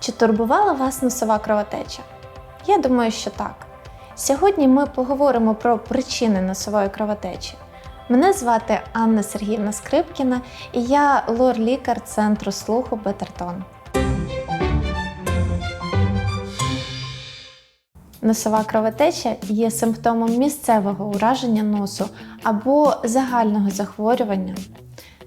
Чи турбувала вас носова кровотеча? Я думаю, що так. Сьогодні ми поговоримо про причини носової кровотечі. Мене звати Анна Сергіївна Скрипкіна і я лор-лікар центру слуху Бетертон. Носова кровотеча є симптомом місцевого ураження носу або загального захворювання.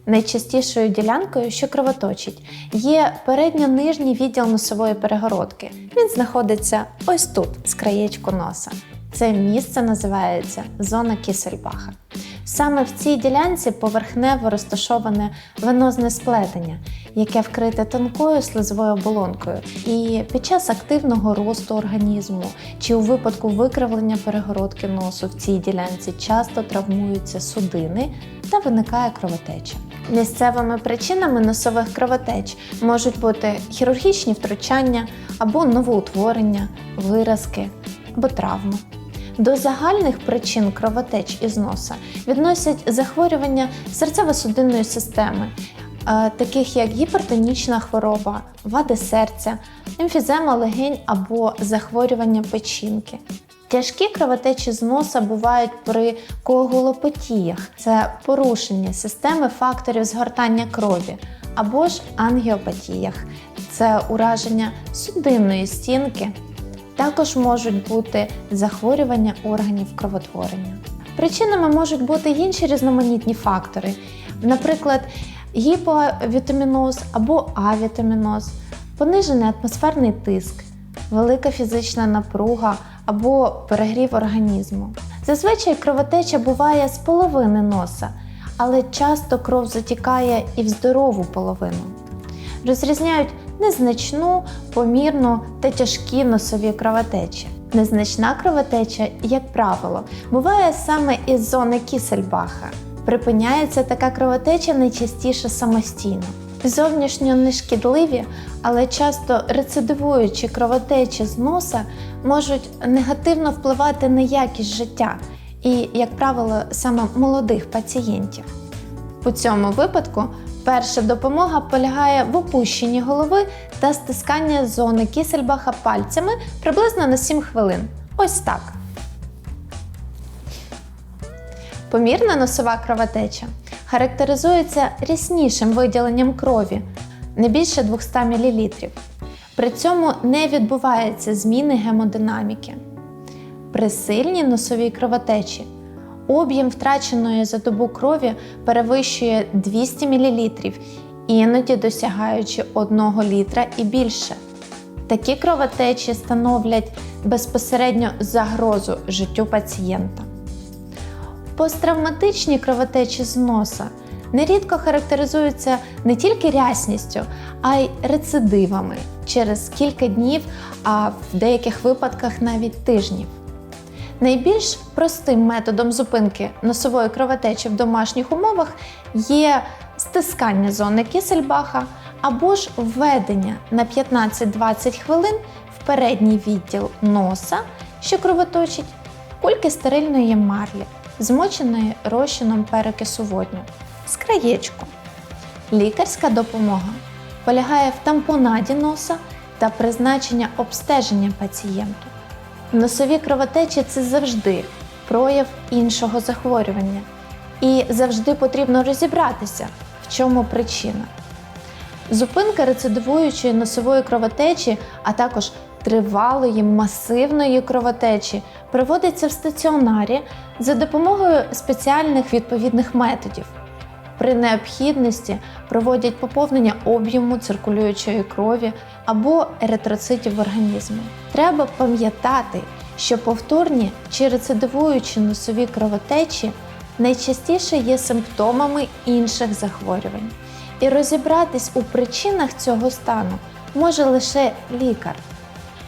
Найчастішою ділянкою, що кровоточить, є передньо-нижній відділ носової перегородки. Він знаходиться ось тут, з краєчку носа. Це місце називається зона Кісельбаха. Саме в цій ділянці поверхнево розташоване венозне сплетення, яке вкрите тонкою слизовою оболонкою. І під час активного росту організму чи у випадку викривлення перегородки носу в цій ділянці часто травмуються судини та виникає кровотеча. Місцевими причинами носових кровотеч можуть бути хірургічні втручання або новоутворення, виразки або травми. До загальних причин кровотеч із носа відносять захворювання серцево-судинної системи, е, таких як гіпертонічна хвороба, вади серця, емфізема легень або захворювання печінки. Тяжкі кровотечі з носа бувають при коагулопатіях – це порушення системи факторів згортання крові, або ж ангіопатіях – це ураження судинної стінки. Також можуть бути захворювання органів кровотворення. Причинами можуть бути інші різноманітні фактори, наприклад, гіповітаміноз або авітаміноз, понижений атмосферний тиск, велика фізична напруга або перегрів організму. Зазвичай кровотеча буває з половини носа, але часто кров затікає і в здорову половину. Розрізняють незначну, помірну та тяжкі носові кровотечі. Незначна кровотеча, як правило, буває саме із зони Кісельбаха. Припиняється така кровотеча найчастіше самостійно. Зовнішньо нешкідливі, але часто рецидивуючі кровотечі з носа можуть негативно впливати на якість життя і, як правило, саме молодих пацієнтів. У цьому випадку перша допомога полягає в опущенні голови та стисканні зони кісельбаха пальцями приблизно на 7 хвилин. Ось так. Помірна носова кровотеча характеризується ряснішим виділенням крові не більше 200 мл. При цьому не відбувається зміни гемодинаміки. При сильній носовій кровотечі об'єм втраченої за добу крові перевищує 200 мл, іноді досягаючи 1 літра і більше. Такі кровотечі становлять безпосередньо загрозу життю пацієнта. Посттравматичні кровотечі з носа нерідко характеризуються не тільки рясністю, а й рецидивами через кілька днів, а в деяких випадках навіть тижнів. Найбільш простим методом зупинки носової кровотечі в домашніх умовах є стискання зони Кісельбаха або ж введення на 15-20 хвилин в передній відділ носа, що кровоточить, кульки стерильної марлі, змоченої розчином перекису водню, з краєчку. Лікарська допомога полягає в тампонаді носа та призначення обстеження пацієнту. Носові кровотечі це завжди прояв іншого захворювання. І завжди потрібно розібратися, в чому причина. Зупинка рецидивуючої носової кровотечі, а також тривалої масивної кровотечі проводиться в стаціонарі за допомогою спеціальних відповідних методів. При необхідності проводять поповнення об'єму циркулюючої крові або еритроцитів в організмі. Треба пам'ятати, що повторні чи рецидивуючі носові кровотечі найчастіше є симптомами інших захворювань. І розібратись у причинах цього стану може лише лікар.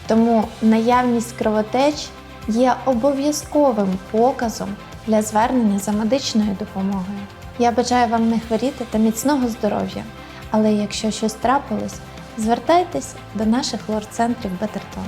Тому наявність кровотеч є обов'язковим показом для звернення за медичною допомогою. Я бажаю вам не хворіти та міцного здоров'я. Але якщо щось трапилось, звертайтесь до наших лор-центрів Бетертон.